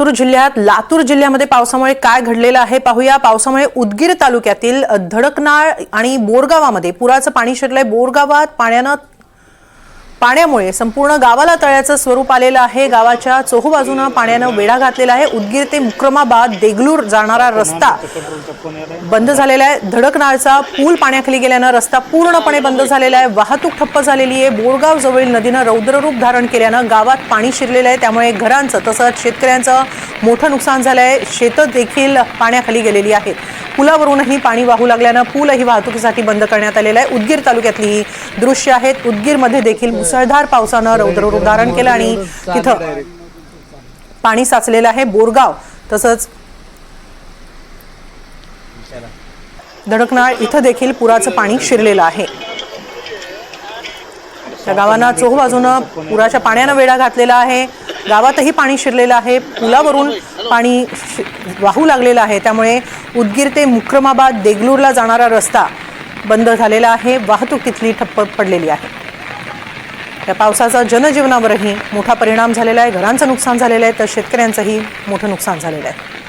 लातूर जिल्ह्यात लातूर जिल्ह्यामध्ये पावसामुळे काय घडलेलं आहे पाहूया. पावसामुळे उदगीर तालुक्यातील धडकनाळ आणि बोरगावामध्ये पुराचं पाणी शिरलंय. बोरगावात पाण्यानं पाण्यामुळे संपूर्ण गावाला तळ्याचं स्वरूप आलेलं आहे. गावाच्या चोहूबाजूनं पाण्यानं वेढा घातलेला आहे. उदगीर ते मुक्रमाबाद देगलूर जाणारा रस्ता बंद झालेला आहे. धडकनाळचा पूल पाण्याखाली गेल्यानं रस्ता पूर्णपणे बंद झालेला आहे. वाहतूक ठप्प झालेली आहे. बोरगाव जवळील नदीनं रौद्ररूप धारण केल्यानं गावात पाणी शिरलेलं आहे. त्यामुळे घरांचं तसंच शेतकऱ्यांचं मोठं नुकसान झालं आहे. शेतं देखील पाण्याखाली गेलेली आहेत. पुलावरूनही पाणी वाहू लागल्यानं पूलही वाहतुकीसाठी बंद करण्यात आलेलं आहे. उदगीर तालुक्यातली ही दृश्य आहेत. उदगीरमध्ये देखील मुसळधार पावसानं रौद्ररूप धारण केलं आणि तिथं पाणी साचलेलं आहे. बोरगाव तसंच धडकनाळ इथं देखील पुराचं पाणी शिरलेलं आहे. त्या गावांना चोह बाजूनं पुराच्या पाण्यानं वेढा घातलेला आहे. गावातही पाणी शिरलेलं आहे. पुलावरून पाणी वाहू लागलेलं आहे. त्यामुळे उदगीर ते मुक्रमाबाद देगलूरला जाणारा रस्ता बंद झालेला आहे. वाहतूक तिथली ठप्प पडलेली आहे. या पावसाचा जनजीवनावरही मोठा परिणाम झालेला आहे. घरांचं नुकसान झालेलं आहे. तर शेतकऱ्यांचंही मोठं नुकसान झालेलं आहे.